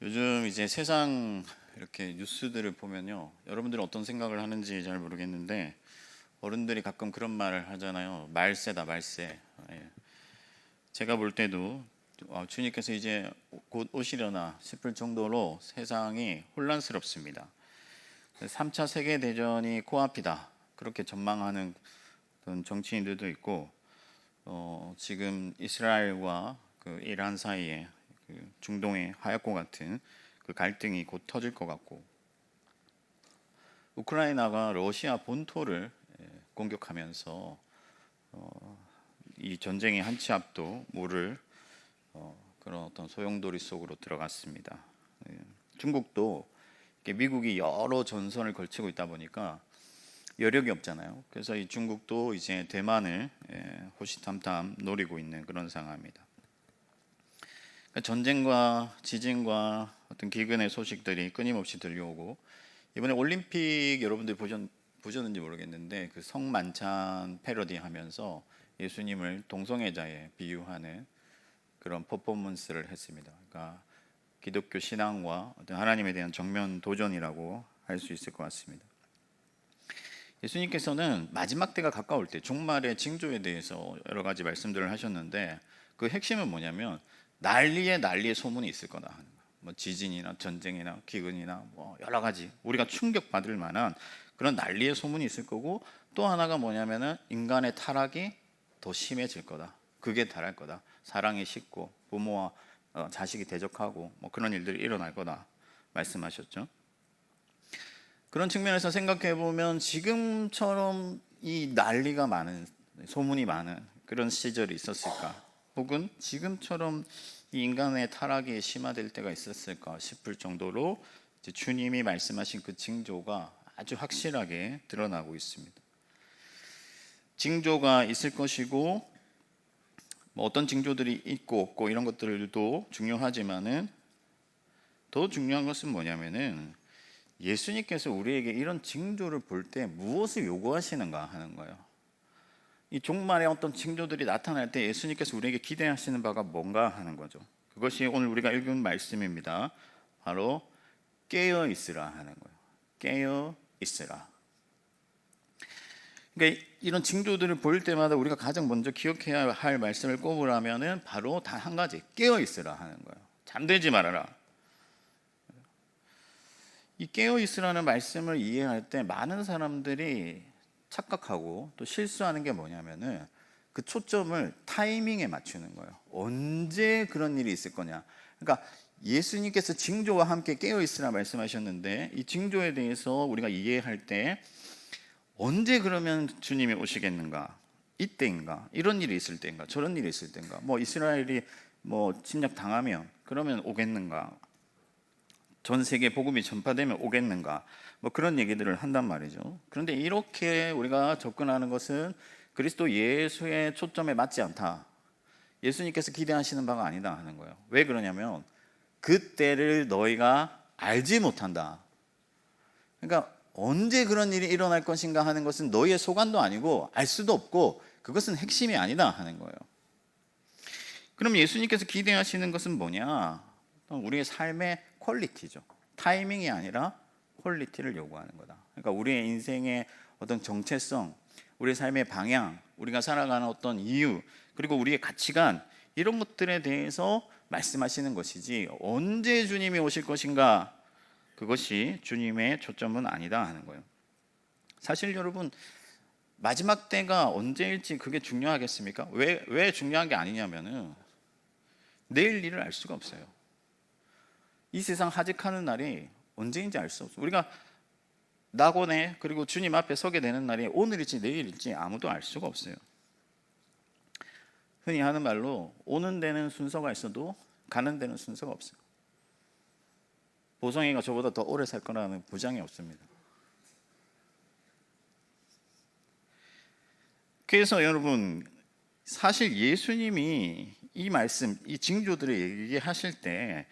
요즘 이제 세상 이렇게 뉴스들을 보면요. 여러분들은 어떤 생각을 하는지 잘 모르겠는데 어른들이 가끔 그런 말을 하잖아요. 말세다 말세. 예. 제가 볼 때도 어, 주님께서 이제 곧 오시려나 싶을 정도로 세상이 혼란스럽습니다. 3차 세계 대전이 코앞이다. 그렇게 전망하는 정치인들도 있고 어, 지금 이스라엘과 그 이란 사이에 그 중동의 하얗고 같은 그 갈등이 곧 터질 것 같고 우크라이나가 러시아 본토를 예, 공격하면서 어, 이 전쟁의 한치 앞도 모를 어, 그런 어떤 소용돌이 속으로 들어갔습니다. 예, 중국도 미국이 여러 전선을 걸치고 있다 보니까 여력이 없잖아요. 그래서 이 중국도 이제 대만을 예, 호시탐탐 노리고 있는 그런 상황입니다. 그러니까 전쟁과 지진과 어떤 기근의 소식들이 끊임없이 들려오고 이번에 올림픽 여러분들 보셨, 보셨는지 모르겠는데 그 성만찬 패러디하면서 예수님을 동성애자에 비유하는 그런 퍼포먼스를 했습니다. 그러니까 기독교 신앙과 어떤 하나님에 대한 정면 도전이라고 할 수 있을 것 같습니다. 예수님께서는 마지막 때가 가까울 때 종말의 징조에 대해서 여러 가지 말씀들을 하셨는데 그 핵심은 뭐냐면 난리에 난리의 소문이 있을 거다 하는 거예요. 뭐 지진이나 전쟁이나 기근이나 뭐 여러 가지 우리가 충격 받을 만한 그런 난리의 소문이 있을 거고 또 하나가 뭐냐면은 인간의 타락이 더 심해질 거다. 그게 달할 거다. 사랑이 식고 부모와 어, 자식이 대적하고 뭐 그런 일들이 일어날 거다 말씀하셨죠. 그런 측면에서 생각해 보면 지금처럼 이 난리가 많은 소문이 많은 그런 시절이 있었을까? 혹은 지금처럼 이 인간의 타락이 심화될 때가 있었을까 싶을 정도로 주님이 말씀하신 그 징조가 아주 확실하게 드러나고 있습니다. 징조가 있을 것이고 뭐 어떤 징조들이 있고 없고 이런 것들도 중요하지만은 더 중요한 것은 뭐냐면은 예수님께서 우리에게 이런 징조를 볼 때 무엇을 요구하시는가 하는 거예요. 이 종말의 어떤 징조들이 나타날 때 예수님께서 우리에게 기대하시는 바가 뭔가 하는 거죠. 그것이 오늘 우리가 읽은 말씀입니다. 바로 깨어 있으라 하는 거예요. 깨어 있으라. 그러니까 이런 징조들을 볼 때마다 우리가 가장 먼저 기억해야 할 말씀을 꼽으라면은 바로 단 한 가지 깨어 있으라 하는 거예요. 잠들지 말아라. 이 깨어 있으라는 말씀을 이해할 때 많은 사람들이 착각하고 또 실수하는 게 뭐냐면은 그 초점을 타이밍에 맞추는 거예요. 언제 그런 일이 있을 거냐. 그러니까 예수님께서 징조와 함께 깨어 있으라 말씀하셨는데 이 징조에 대해서 우리가 이해할 때 언제 그러면 주님이 오시겠는가? 이때인가? 이런 일이 있을 때인가? 저런 일이 있을 때인가? 뭐 이스라엘이 뭐 침략 당하면 그러면 오겠는가? 전 세계 복음이 전파되면 오겠는가? 뭐 그런 얘기들을 한단 말이죠. 그런데 이렇게 우리가 접근하는 것은 그리스도 예수의 초점에 맞지 않다. 예수님께서 기대하시는 바가 아니다 하는 거예요. 왜 그러냐면 그때를 너희가 알지 못한다. 그러니까 언제 그런 일이 일어날 것인가 하는 것은 너희의 소관도 아니고 알 수도 없고 그것은 핵심이 아니다 하는 거예요. 그럼 예수님께서 기대하시는 것은 뭐냐? 우리의 삶의 퀄리티죠. 타이밍이 아니라 퀄리티를 요구하는 거다. 그러니까 우리의 인생의 어떤 정체성, 우리의 삶의 방향, 우리가 살아가는 어떤 이유, 그리고 우리의 가치관 이런 것들에 대해서 말씀하시는 것이지 언제 주님이 오실 것인가 그것이 주님의 초점은 아니다 하는 거예요. 사실 여러분 마지막 때가 언제일지 그게 중요하겠습니까? 왜 왜 중요한 게 아니냐면은 내일 일을 알 수가 없어요. 이 세상 하직하는 날이 언제인지 알 수 없어. 우리가 낙원에 그리고 주님 앞에 서게 되는 날이 오늘일지 내일일지 아무도 알 수가 없어요. 흔히 하는 말로 오는 데는 순서가 있어도 가는 데는 순서가 없어요. 보성이가 저보다 더 오래 살 거라는 보장이 없습니다. 그래서 여러분 사실 예수님이 이 말씀, 이 징조들을 얘기하실 때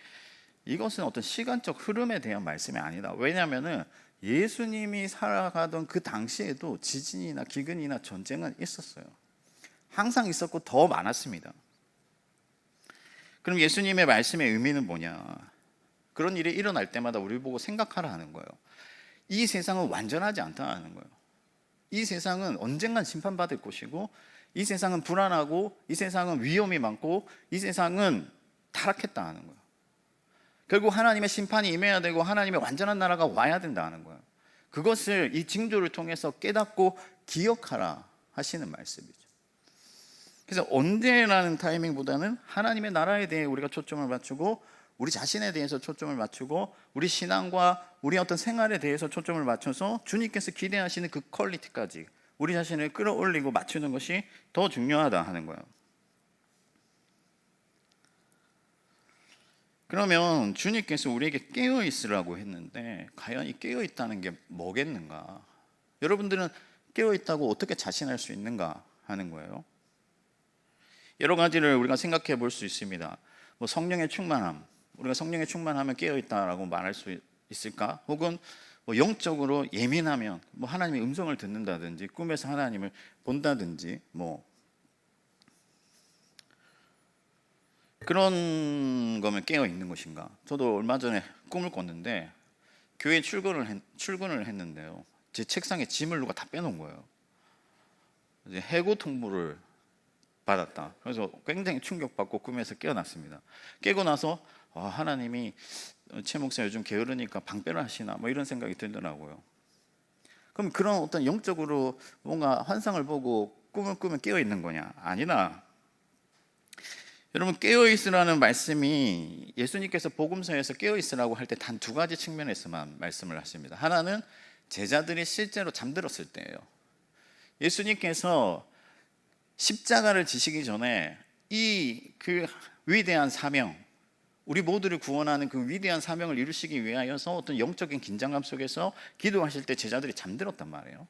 이것은 어떤 시간적 흐름에 대한 말씀이 아니다. 왜냐하면은 예수님이 살아가던 그 당시에도 지진이나 기근이나 전쟁은 있었어요. 항상 있었고 더 많았습니다. 그럼 예수님의 말씀의 의미는 뭐냐? 그런 일이 일어날 때마다 우리 보고 생각하라 하는 거예요. 이 세상은 완전하지 않다는 거예요. 이 세상은 언젠간 심판받을 곳이고 이 세상은 불안하고 이 세상은 위험이 많고 이 세상은 타락했다 하는 거예요. 결국 하나님의 심판이 임해야 되고 하나님의 완전한 나라가 와야 된다는 거예요. 그것을 이 징조를 통해서 깨닫고 기억하라 하시는 말씀이죠. 그래서 언제라는 타이밍보다는 하나님의 나라에 대해 우리가 초점을 맞추고 우리 자신에 대해서 초점을 맞추고 우리 신앙과 우리 어떤 생활에 대해서 초점을 맞춰서 주님께서 기대하시는 그 퀄리티까지 우리 자신을 끌어올리고 맞추는 것이 더 중요하다 하는 거예요. 그러면 주님께서 우리에게 깨어 있으라고 했는데 과연 이 깨어 있다는 게 뭐겠는가? 여러분들은 깨어 있다고 어떻게 자신할 수 있는가 하는 거예요. 여러 가지를 우리가 생각해 볼 수 있습니다. 뭐 성령의 충만함, 우리가 성령의 충만하면 깨어 있다라고 말할 수 있을까? 혹은 뭐 영적으로 예민하면 뭐 하나님의 음성을 듣는다든지 꿈에서 하나님을 본다든지 뭐 그런 거면 깨어 있는 것인가? 저도 얼마 전에 꿈을 꿨는데 교회 출근을 했, 출근을 했는데요. 제 책상에 짐을 누가 다 빼놓은 거예요. 이제 해고 통보를 받았다. 그래서 굉장히 충격받고 꿈에서 깨어났습니다. 깨고 나서 아, 하나님이 최 목사 요즘 게으르니까 방패를 하시나 뭐 이런 생각이 들더라고요. 그럼 그런 어떤 영적으로 뭔가 환상을 보고 꿈을 꾸면 깨어 있는 거냐? 아니다. 여러분 깨어 있으라는 말씀이 예수님께서 복음서에서 깨어 있으라고 할 때 단 두 가지 측면에서만 말씀을 하십니다. 하나는 제자들이 실제로 잠들었을 때예요. 예수님께서 십자가를 지시기 전에 이 그 위대한 사명, 우리 모두를 구원하는 그 위대한 사명을 이루시기 위하여서 어떤 영적인 긴장감 속에서 기도하실 때 제자들이 잠들었단 말이에요.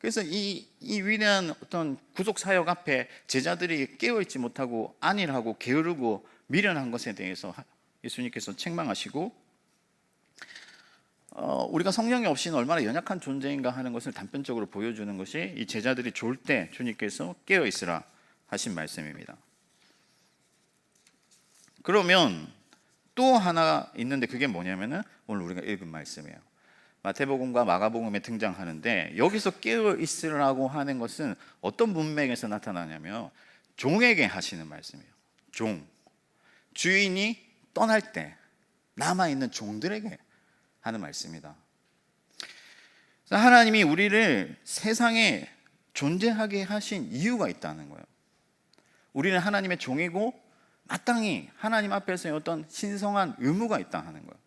그래서 이, 이 위대한 어떤 구속 사역 앞에 제자들이 깨어있지 못하고 안일하고 게으르고 미련한 것에 대해서 예수님께서 책망하시고 어, 우리가 성령이 없이는 얼마나 연약한 존재인가 하는 것을 단편적으로 보여주는 것이 이 제자들이 졸 때 주님께서 깨어 있으라 하신 말씀입니다. 그러면 또 하나 있는데 그게 뭐냐면은 오늘 우리가 읽은 말씀이에요. 마태복음과 마가복음에 등장하는데 여기서 깨어 있으라고 하는 것은 어떤 문맥에서 나타나냐면 종에게 하시는 말씀이에요. 종. 주인이 떠날 때 남아 있는 종들에게 하는 말씀이다. 하나님이 우리를 세상에 존재하게 하신 이유가 있다는 거예요. 우리는 하나님의 종이고 마땅히 하나님 앞에서의 어떤 신성한 의무가 있다 하는 거예요.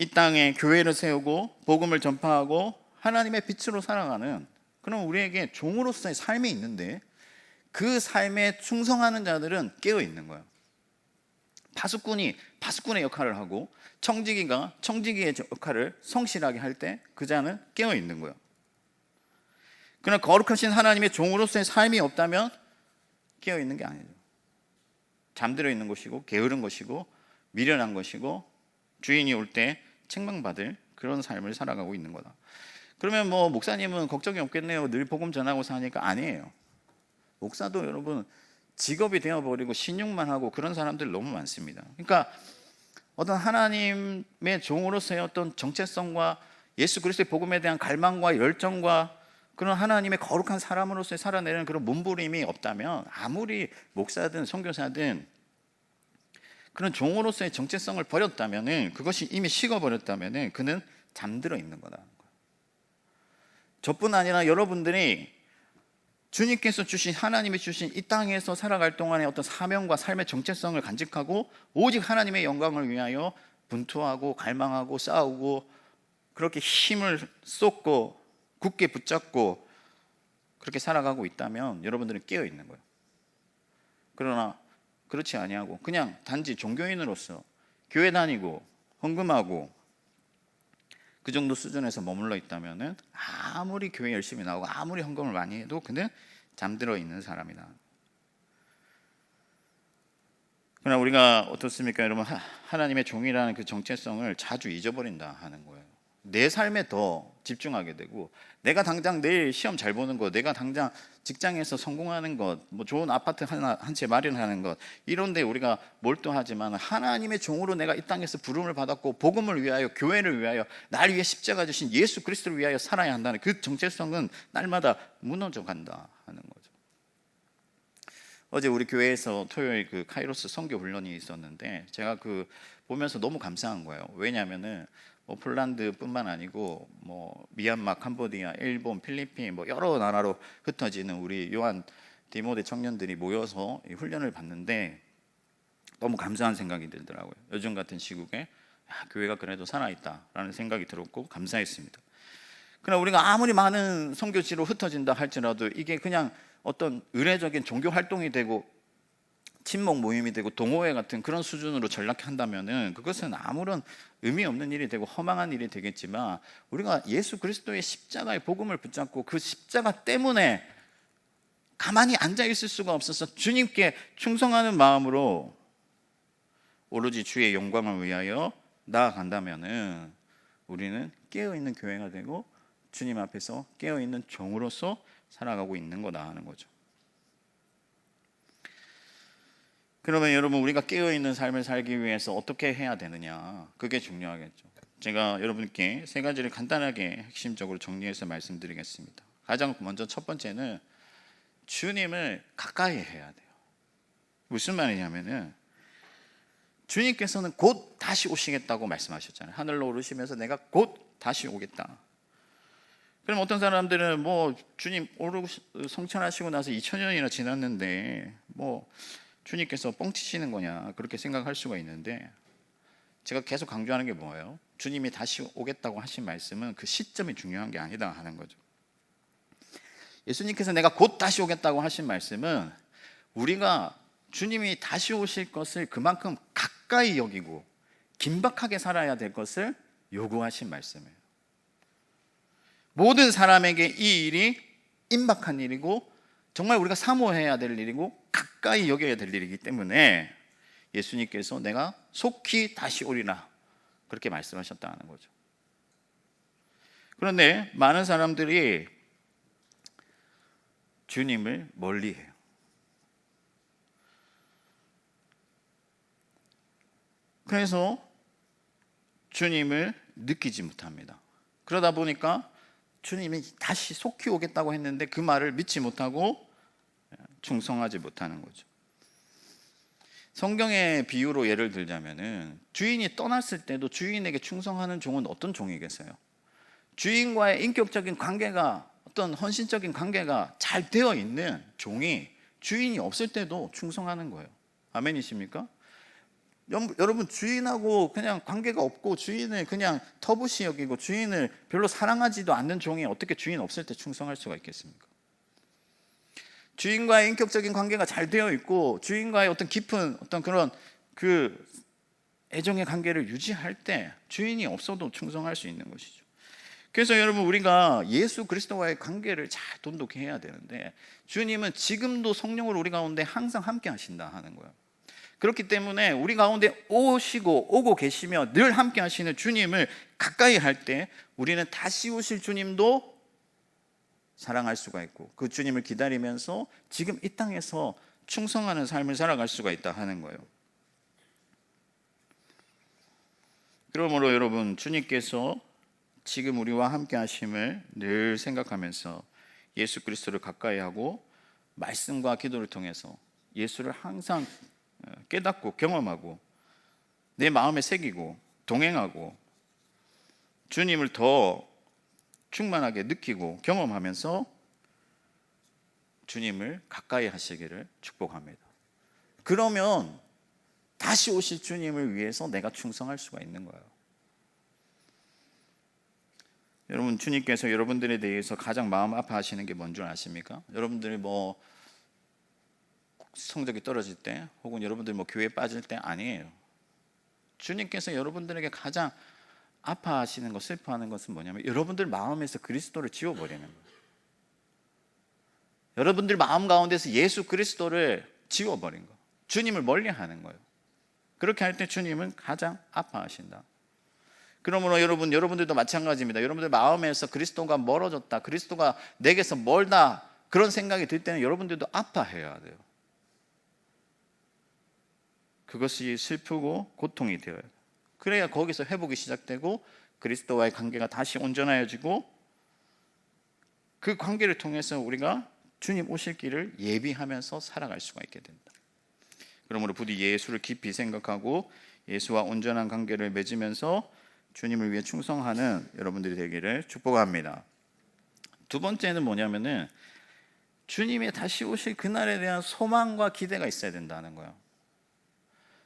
이 땅에 교회를 세우고 복음을 전파하고 하나님의 빛으로 살아가는 그런 우리에게 종으로서의 삶이 있는데 그 삶에 충성하는 자들은 깨어 있는 거예요. 파수꾼이 파수꾼의 역할을 하고 청지기가 청지기의 역할을 성실하게 할 때 그 자는 깨어 있는 거예요. 그러나 거룩하신 하나님의 종으로서의 삶이 없다면 깨어 있는 게 아니죠. 잠들어 있는 것이고 게으른 것이고 미련한 것이고 주인이 올 때 책망받을 그런 삶을 살아가고 있는 거다. 그러면 뭐 목사님은 걱정이 없겠네요. 늘 복음 전하고 사니까 아니에요. 목사도 여러분 직업이 되어버리고 신용만 하고 그런 사람들 너무 많습니다. 그러니까 어떤 하나님의 종으로서의 어떤 정체성과 예수 그리스도의 복음에 대한 갈망과 열정과 그런 하나님의 거룩한 사람으로서 살아내는 그런 몸부림이 없다면 아무리 목사든 선교사든 그런 종으로서의 정체성을 버렸다면은 그것이 이미 식어버렸다면은 그는 잠들어 있는 거다. 저뿐 아니라 여러분들이 주님께서 주신 하나님이 주신 이 땅에서 살아갈 동안의 어떤 사명과 삶의 정체성을 간직하고 오직 하나님의 영광을 위하여 분투하고 갈망하고 싸우고 그렇게 힘을 쏟고 굳게 붙잡고 그렇게 살아가고 있다면 여러분들은 깨어 있는 거예요. 그러나 그렇지 아니하고 그냥 단지 종교인으로서 교회 다니고 헌금하고 그 정도 수준에서 머물러 있다면은 아무리 교회 열심히 나오고 아무리 헌금을 많이 해도 그는 잠들어 있는 사람이다. 그러나 우리가 어떻습니까, 여러분? 하나님의 종이라는 그 정체성을 자주 잊어버린다 하는 거예요. 내 삶에 더 집중하게 되고 내가 당장 내일 시험 잘 보는 것, 내가 당장 직장에서 성공하는 것, 뭐 좋은 아파트 하나 한 채 마련하는 것 이런데 우리가 몰두하지만 하나님의 종으로 내가 이 땅에서 부름을 받았고 복음을 위하여 교회를 위하여 날 위해 십자가 주신 예수 그리스도를 위하여 살아야 한다는 그 정체성은 날마다 무너져 간다 하는 거죠. 어제 우리 교회에서 토요일 그 카이로스 선교 훈련이 있었는데 제가 그 보면서 너무 감사한 거예요. 왜냐하면은 뭐 폴란드뿐만 아니고 뭐 미얀마, 캄보디아, 일본, 필리핀 뭐 여러 나라로 흩어지는 우리 요한 디모데 청년들이 모여서 이 훈련을 받는데 너무 감사한 생각이 들더라고요. 요즘 같은 시국에 야, 교회가 그래도 살아있다라는 생각이 들었고 감사했습니다. 그러나 우리가 아무리 많은 선교지로 흩어진다 할지라도 이게 그냥 어떤 의례적인 종교 활동이 되고 친목 모임이 되고 동호회 같은 그런 수준으로 전락한다면은 그것은 아무런 의미 없는 일이 되고 허망한 일이 되겠지만 우리가 예수 그리스도의 십자가의 복음을 붙잡고 그 십자가 때문에 가만히 앉아 있을 수가 없어서 주님께 충성하는 마음으로 오로지 주의 영광을 위하여 나아간다면은 우리는 깨어 있는 교회가 되고 주님 앞에서 깨어 있는 종으로서 살아가고 있는 거다 하는 거죠. 그러면 여러분 우리가 깨어 있는 삶을 살기 위해서 어떻게 해야 되느냐? 그게 중요하겠죠. 제가 여러분께 세 가지를 간단하게 핵심적으로 정리해서 말씀드리겠습니다. 가장 먼저 첫 번째는 주님을 가까이 해야 돼요. 무슨 말이냐면은 주님께서는 곧 다시 오시겠다고 말씀하셨잖아요. 하늘로 오르시면서 내가 곧 다시 오겠다. 그럼 어떤 사람들은 뭐 주님 오르고 성천하시고 나서 2000년이나 지났는데 뭐 주님께서 뻥치시는 거냐 그렇게 생각할 수가 있는데 제가 계속 강조하는 게 뭐예요? 주님이 다시 오겠다고 하신 말씀은 그 시점이 중요한 게 아니다 하는 거죠. 예수님께서 내가 곧 다시 오겠다고 하신 말씀은 우리가 주님이 다시 오실 것을 그만큼 가까이 여기고 긴박하게 살아야 될 것을 요구하신 말씀이에요. 모든 사람에게 이 일이 임박한 일이고 정말 우리가 사모해야 될 일이고 가까이 여겨야 될 일이기 때문에 예수님께서 내가 속히 다시 오리라 그렇게 말씀하셨다는 거죠. 그런데 많은 사람들이 주님을 멀리해요. 그래서 주님을 느끼지 못합니다. 그러다 보니까 주님이 다시 속히 오겠다고 했는데 그 말을 믿지 못하고 충성하지 못하는 거죠. 성경의 비유로 예를 들자면은 주인이 떠났을 때도 주인에게 충성하는 종은 어떤 종이겠어요? 주인과의 인격적인 관계가 어떤 헌신적인 관계가 잘 되어 있는 종이 주인이 없을 때도 충성하는 거예요. 아멘이십니까? 여러분 주인하고 그냥 관계가 없고 주인을 그냥 터부시 여기고 주인을 별로 사랑하지도 않는 종이 어떻게 주인 없을 때 충성할 수가 있겠습니까? 주인과의 인격적인 관계가 잘 되어 있고 주인과의 어떤 깊은 어떤 그런 그 애정의 관계를 유지할 때 주인이 없어도 충성할 수 있는 것이죠. 그래서 여러분 우리가 예수 그리스도와의 관계를 잘 돈독히 해야 되는데 주님은 지금도 성령으로 우리 가운데 항상 함께 하신다 하는 거예요. 그렇기 때문에 우리 가운데 오시고 오고 계시며 늘 함께 하시는 주님을 가까이 할 때 우리는 다시 오실 주님도 사랑할 수가 있고 그 주님을 기다리면서 지금 이 땅에서 충성하는 삶을 살아갈 수가 있다 하는 거예요. 그러므로 여러분 주님께서 지금 우리와 함께 하심을 늘 생각하면서 예수 그리스도를 가까이 하고 말씀과 기도를 통해서 예수를 항상 어, 깨닫고 경험하고 내 마음에 새기고 동행하고 주님을 더 충만하게 느끼고 경험하면서 주님을 가까이 하시기를 축복합니다. 그러면 다시 오실 주님을 위해서 내가 충성할 수가 있는 거예요. 여러분 주님께서 여러분들에 대해서 가장 마음 아파하시는 게 뭔 줄 아십니까? 여러분들이 뭐 성적이 떨어질 때 혹은 여러분들 뭐 교회 빠질 때 아니에요. 주님께서 여러분들에게 가장 아파하시는 것, 슬퍼하는 것은 뭐냐면 여러분들 마음에서 그리스도를 지워버리는 거예요. 여러분들 마음 가운데서 예수 그리스도를 지워버린 거. 주님을 멀리하는 거예요. 그렇게 할 때 주님은 가장 아파하신다. 그러므로 여러분, 여러분들도 마찬가지입니다. 여러분들 마음에서 그리스도가 멀어졌다, 그리스도가 내게서 멀다 그런 생각이 들 때는 여러분들도 아파해야 돼요. 그것이 슬프고 고통이 되어요. 그래야 거기서 회복이 시작되고 그리스도와의 관계가 다시 온전해지고 그 관계를 통해서 우리가 주님 오실 길을 예비하면서 살아갈 수가 있게 된다. 그러므로 부디 예수를 깊이 생각하고 예수와 온전한 관계를 맺으면서 주님을 위해 충성하는 여러분들이 되기를 축복합니다. 두 번째는 뭐냐면은 주님의 다시 오실 그날에 대한 소망과 기대가 있어야 된다는 거예요.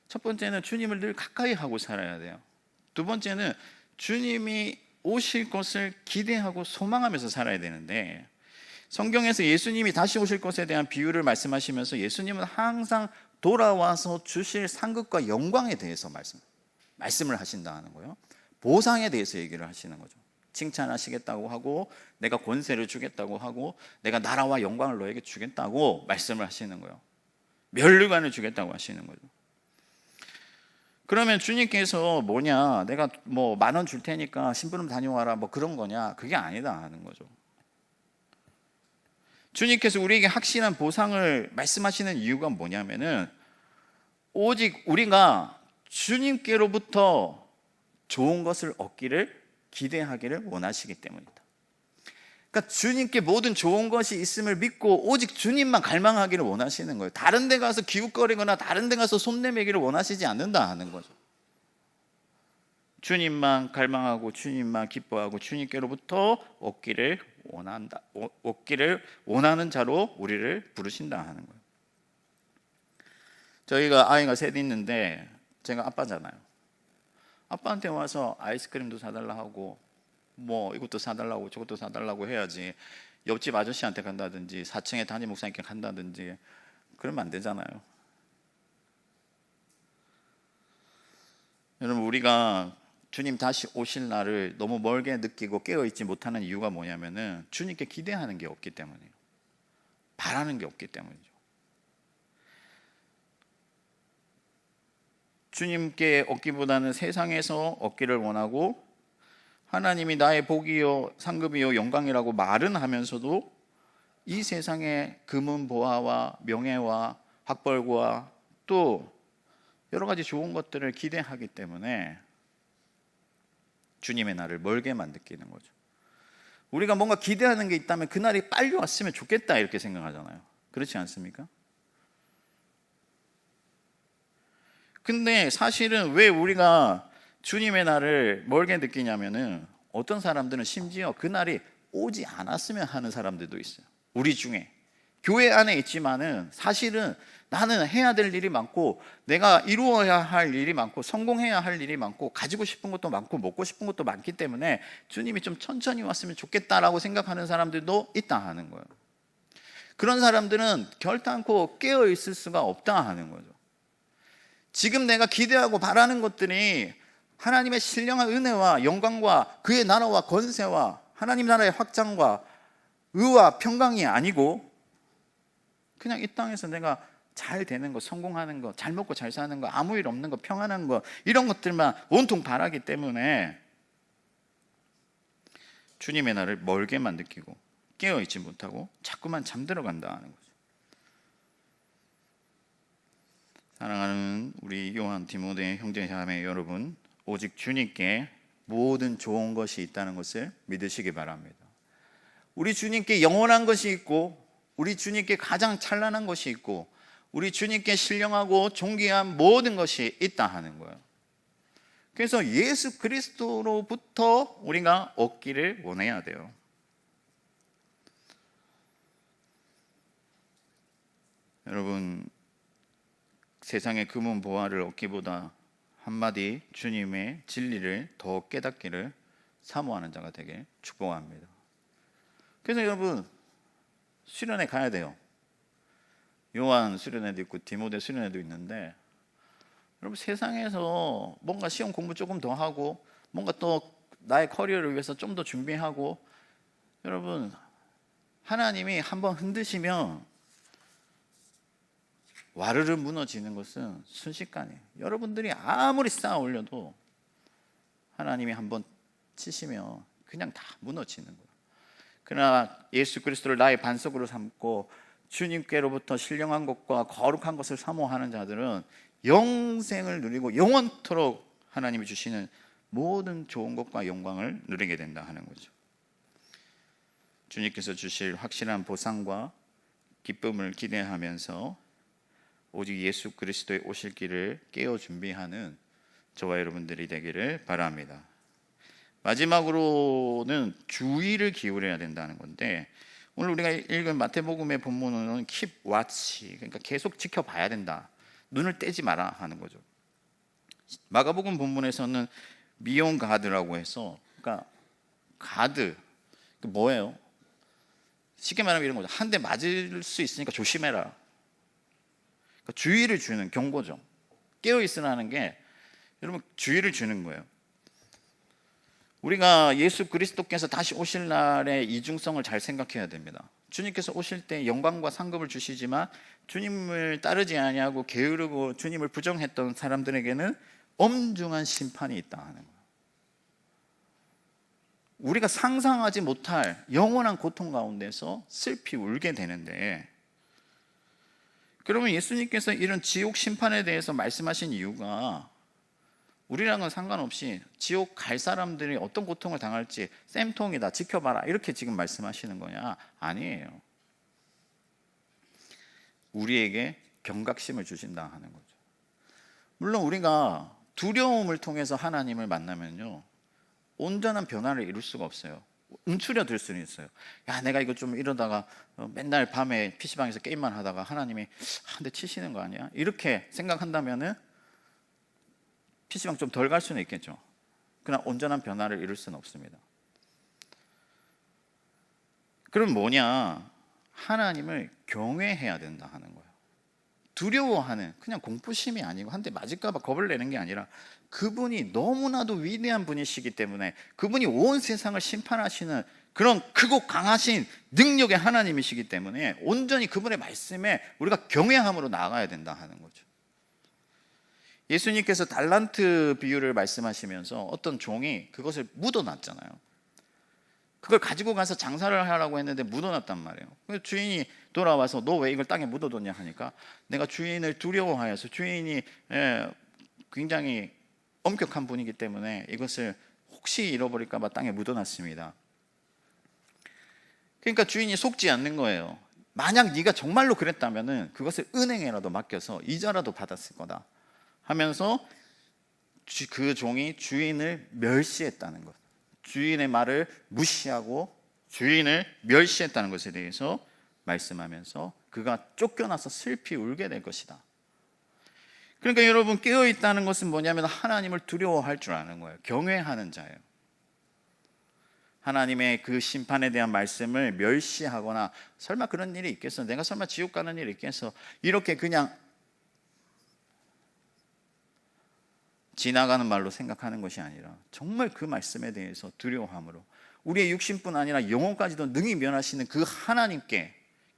첫 번째는 주님을 늘 가까이 하고 살아야 돼요. 두 번째는 주님이 오실 것을 기대하고 소망하면서 살아야 되는데 성경에서 예수님이 다시 오실 것에 대한 비유를 말씀하시면서 예수님은 항상 돌아와서 주실 상급과 영광에 대해서 말씀 말씀을 하신다는 거예요. 보상에 대해서 얘기를 하시는 거죠. 칭찬하시겠다고 하고 내가 권세를 주겠다고 하고 내가 나라와 영광을 너에게 주겠다고 말씀을 하시는 거예요. 멸류관을 주겠다고 하시는 거죠. 그러면 주님께서 뭐냐 내가 뭐 만 원 줄 테니까 신부름 다녀와라 뭐 그런 거냐 그게 아니다 하는 거죠. 주님께서 우리에게 확실한 보상을 말씀하시는 이유가 뭐냐면은 오직 우리가 주님께로부터 좋은 것을 얻기를 기대하기를 원하시기 때문이다. 그러니까 주님께 모든 좋은 것이 있음을 믿고 오직 주님만 갈망하기를 원하시는 거예요. 다른 데 가서 기웃거리거나 다른 데 가서 손내매기를 원하시지 않는다 하는 거죠. 주님만 갈망하고 주님만 기뻐하고 주님께로부터 얻기를 원한다. 얻기를 원하는 자로 우리를 부르신다 하는 거예요. 저희가 아이가 셋 있는데 제가 아빠잖아요. 아빠한테 와서 아이스크림도 사달라 하고 뭐 이것도 사달라고 저것도 사달라고 해야지 옆집 아저씨한테 간다든지 4층에 담임 목사님께 간다든지 그러면 안 되잖아요. 여러분 우리가 주님 다시 오실 날을 너무 멀게 느끼고 깨어 있지 못하는 이유가 뭐냐면은 주님께 기대하는 게 없기 때문이에요. 바라는 게 없기 때문이죠. 주님께 얻기보다는 세상에서 얻기를 원하고 하나님이 나의 복이요 상급이요 영광이라고 말은 하면서도 이 세상의 금은 보화와 명예와 학벌과 또 여러 가지 좋은 것들을 기대하기 때문에 주님의 날을 멀게만 느끼는 거죠. 우리가 뭔가 기대하는 게 있다면 그날이 빨리 왔으면 좋겠다 이렇게 생각하잖아요. 그렇지 않습니까? 근데 사실은 왜 우리가 주님의 날을 멀게 느끼냐면은 어떤 사람들은 심지어 그 날이 오지 않았으면 하는 사람들도 있어요. 우리 중에 교회 안에 있지만은 사실은 나는 해야 될 일이 많고 내가 이루어야 할 일이 많고 성공해야 할 일이 많고 가지고 싶은 것도 많고 먹고 싶은 것도 많기 때문에 주님이 좀 천천히 왔으면 좋겠다라고 생각하는 사람들도 있다 하는 거예요. 그런 사람들은 결단코 깨어 있을 수가 없다 하는 거죠. 지금 내가 기대하고 바라는 것들이 하나님의 신령한 은혜와 영광과 그의 나라와 권세와 하나님 나라의 확장과 의와 평강이 아니고 그냥 이 땅에서 내가 잘 되는 거, 성공하는 거, 잘 먹고 잘 사는 거, 아무 일 없는 거, 평안한 거 이런 것들만 온통 바라기 때문에 주님의 날을 멀게만 느끼고 깨어 있지 못하고 자꾸만 잠들어 간다 하는 거죠. 사랑하는 우리 요한 디모데 형제 자매 여러분, 오직 주님께 모든 좋은 것이 있다는 것을 믿으시기 바랍니다. 우리 주님께 영원한 것이 있고 우리 주님께 가장 찬란한 것이 있고 우리 주님께 신령하고 존귀한 모든 것이 있다 하는 거예요. 그래서 예수 그리스도로부터 우리가 얻기를 원해야 돼요. 여러분 세상의 금은 보화를 얻기보다 한마디 주님의 진리를 더 깨닫기를 사모하는 자가 되게 축복합니다. 그래서 여러분 수련회 가야 돼요. 요한 수련회도 있고 디모데 수련회도 있는데 여러분 세상에서 뭔가 시험 공부 조금 더 하고 뭔가 또 나의 커리어를 위해서 좀 더 준비하고 여러분 하나님이 한번 흔드시면 와르르 무너지는 것은 순식간이에요. 여러분들이 아무리 쌓아 올려도 하나님이 한번 치시면 그냥 다 무너지는 거예요. 그러나 예수 그리스도를 나의 반석으로 삼고 주님께로부터 신령한 것과 거룩한 것을 사모하는 자들은 영생을 누리고 영원토록 하나님이 주시는 모든 좋은 것과 영광을 누리게 된다 하는 거죠. 주님께서 주실 확실한 보상과 기쁨을 기대하면서 오직 예수 그리스도의 오실 길을 깨어 준비하는 저와 여러분들이 되기를 바랍니다. 마지막으로는 주의를 기울여야 된다는 건데 오늘 우리가 읽은 마태복음의 본문은 keep watch 그러니까 계속 지켜봐야 된다. 눈을 떼지 마라 하는 거죠. 마가복음 본문에서는 미용 가드라고 해서 그러니까 가드 그 뭐예요? 쉽게 말하면 이런 거죠. 한 대 맞을 수 있으니까 조심해라. 그러니까 주의를 주는 경고죠. 깨어 있으라는 게 여러분 주의를 주는 거예요. 우리가 예수 그리스도께서 다시 오실 날의 이중성을 잘 생각해야 됩니다. 주님께서 오실 때 영광과 상급을 주시지만 주님을 따르지 아니하고 게으르고 주님을 부정했던 사람들에게는 엄중한 심판이 있다 하는. 우리가 상상하지 못할 영원한 고통 가운데서 슬피 울게 되는데 그러면 예수님께서 이런 지옥 심판에 대해서 말씀하신 이유가 우리랑은 상관없이 지옥 갈 사람들이 어떤 고통을 당할지 쌤통이다 지켜봐라 이렇게 지금 말씀하시는 거냐? 아니에요. 우리에게 경각심을 주신다 하는 거죠. 물론 우리가 두려움을 통해서 하나님을 만나면요 온전한 변화를 이룰 수가 없어요 움츠려들 수는 있어요 야 내가 이거 좀 이러다가 어, 맨날 밤에 PC방에서 게임만 하다가 하나님이 한 대 치시는 거 아니야 이렇게 생각한다면은 PC방 좀 덜 갈 수는 있겠죠. 그러나 온전한 변화를 이룰 수는 없습니다. 그럼 뭐냐? 하나님을 경외해야 된다 하는 거예요. 두려워하는 그냥 공포심이 아니고 한 대 맞을까봐 겁을 내는 게 아니라 그분이 너무나도 위대한 분이시기 때문에 그분이 온 세상을 심판하시는 그런 크고 강하신 능력의 하나님이시기 때문에 온전히 그분의 말씀에 우리가 경외함으로 나아가야 된다 하는 거죠. 예수님께서 달란트 비유를 말씀하시면서 어떤 종이 그것을 묻어놨잖아요. 그걸 가지고 가서 장사를 하라고 했는데 묻어놨단 말이에요. 주인이 돌아와서 너 왜 이걸 땅에 묻어뒀냐 하니까 내가 주인을 두려워하여서 주인이 예, 굉장히 엄격한 분이기 때문에 이것을 혹시 잃어버릴까봐 땅에 묻어놨습니다. 그러니까 주인이 속지 않는 거예요. 만약 네가 정말로 그랬다면은 그것을 은행에라도 맡겨서 이자라도 받았을 거다. 하면서 그 종이 주인을 멸시했다는 것. 주인의 말을 무시하고 주인을 멸시했다는 것에 대해서 말씀하면서 그가 쫓겨나서 슬피 울게 될 것이다. 그러니까 여러분 깨어 있다는 것은 뭐냐면 하나님을 두려워할 줄 아는 거예요. 경외하는 자예요. 하나님의 그 심판에 대한 말씀을 멸시하거나 설마 그런 일이 있겠어? 내가 설마 지옥 가는 일이 있겠어? 이렇게 그냥 지나가는 말로 생각하는 것이 아니라 정말 그 말씀에 대해서 두려워함으로 우리의 육신뿐 아니라 영혼까지도 능히 면하시는 그 하나님께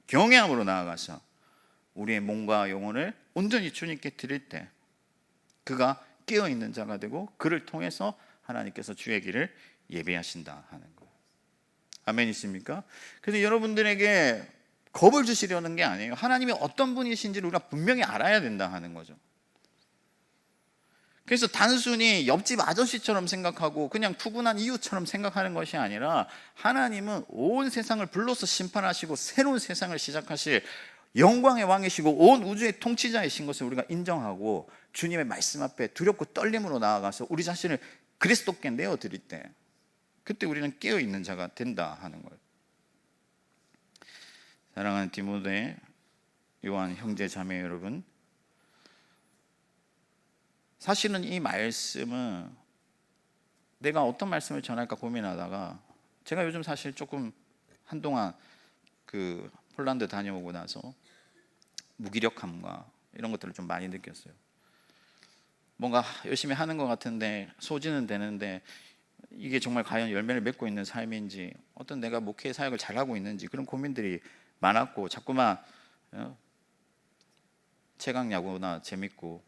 경외함으로 나아가서 우리의 몸과 영혼을 온전히 주님께 드릴 때 그가 깨어 있는 자가 되고 그를 통해서 하나님께서 주의 길을 예배하신다 하는 거예요. 아멘이십니까? 그래서 여러분들에게 겁을 주시려는 게 아니에요. 하나님이 어떤 분이신지를 우리가 분명히 알아야 된다 하는 거죠. 그래서 단순히 옆집 아저씨처럼 생각하고 그냥 푸근한 이웃처럼 생각하는 것이 아니라 하나님은 온 세상을 불러서 심판하시고 새로운 세상을 시작하실 영광의 왕이시고 온 우주의 통치자이신 것을 우리가 인정하고 주님의 말씀 앞에 두렵고 떨림으로 나아가서 우리 자신을 그리스도께 내어 드릴 때 그때 우리는 깨어 있는 자가 된다 하는 거예요. 사랑하는 디모데 요한 형제 자매 여러분 사실은 이 말씀은 내가 어떤 말씀을 전할까 고민하다가 제가 요즘 사실 조금 한동안 그 폴란드 다녀오고 나서 무기력함과 이런 것들을 좀 많이 느꼈어요. 뭔가 열심히 하는 것 같은데 소지는 되는데 이게 정말 과연 열매를 맺고 있는 삶인지 어떤 내가 목회 사역을 잘하고 있는지 그런 고민들이 많았고 자꾸만 어, 최강 야구나 재밌고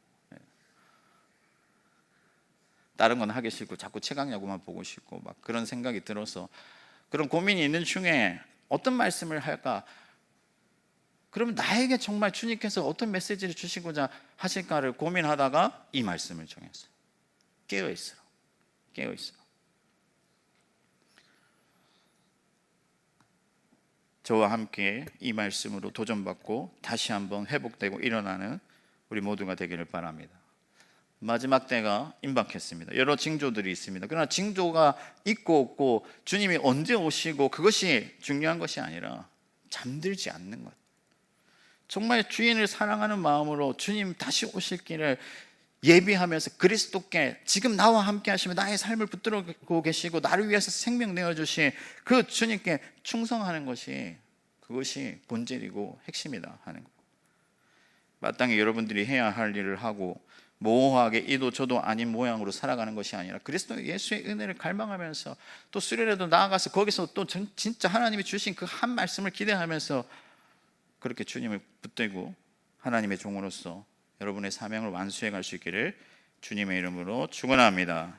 다른 건 하기 싫고 자꾸 최강 야구만 보고 싶고 막 그런 생각이 들어서 그런 고민이 있는 중에 어떤 말씀을 할까? 그러면 나에게 정말 주님께서 어떤 메시지를 주시고자 하실까를 고민하다가 이 말씀을 정했어요. 깨어 있어. 깨어 있어. 저와 함께 이 말씀으로 도전받고 다시 한번 회복되고 일어나는 우리 모두가 되기를 바랍니다. 마지막 때가 임박했습니다. 여러 징조들이 있습니다. 그러나 징조가 있고 없고 주님이 언제 오시고 그것이 중요한 것이 아니라 잠들지 않는 것. 정말 주인을 사랑하는 마음으로 주님 다시 오실 길을 예비하면서 그리스도께 지금 나와 함께 하시며 나의 삶을 붙들고 계시고 나를 위해서 생명 내어 주신 그 주님께 충성하는 것이 그것이 본질이고 핵심이다 하는 거. 마땅히 여러분들이 해야 할 일을 하고 모호하게 이도 저도 아닌 모양으로 살아가는 것이 아니라 그리스도 예수의 은혜를 갈망하면서 또 수련회도 나아가서 거기서 또 전- 진짜 하나님이 주신 그 한 말씀을 기대하면서 그렇게 주님을 붙들고 하나님의 종으로서 여러분의 사명을 완수해 갈 수 있기를 주님의 이름으로 축원합니다.